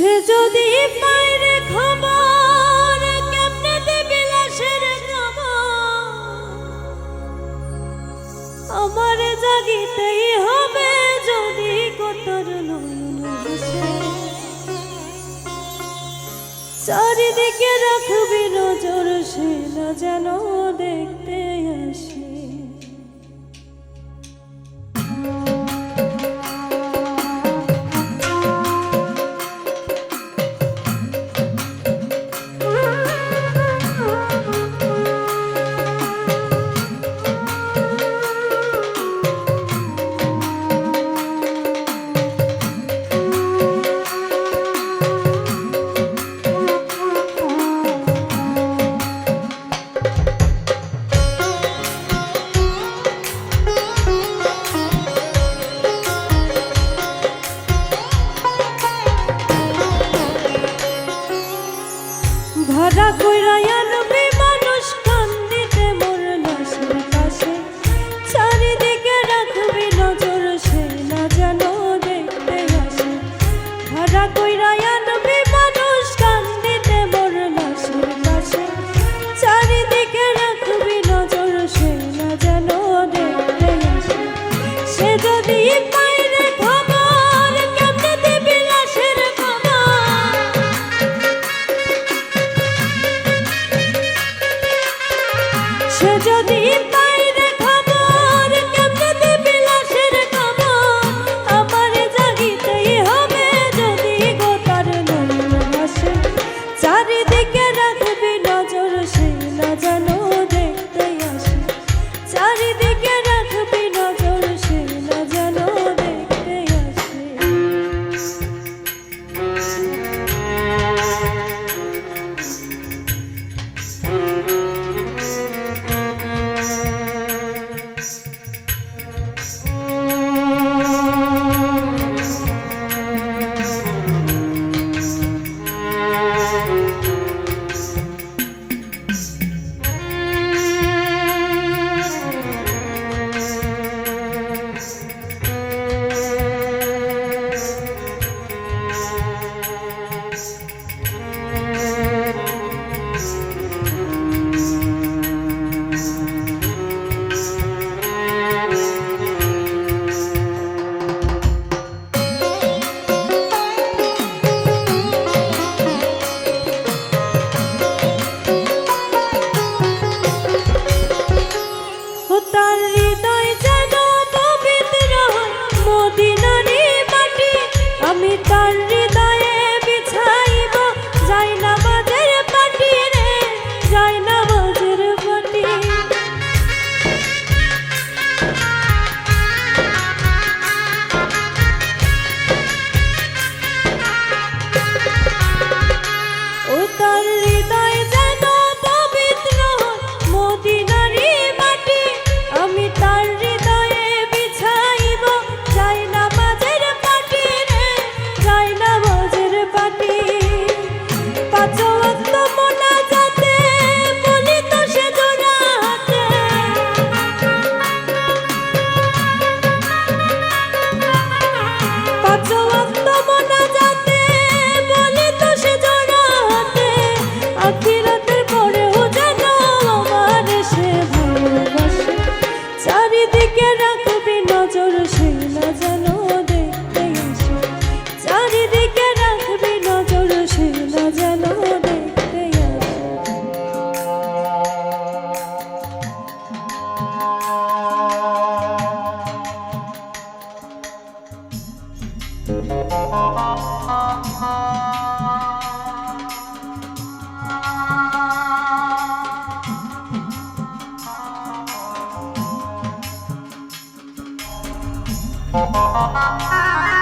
সে যদি পায়রে খবর, কেমনে দেবে লাশের আমার জাগিতেই হবে যদি কতর চারিদিকে রাখবি নজর, সে না জানো Ha ha ha ha!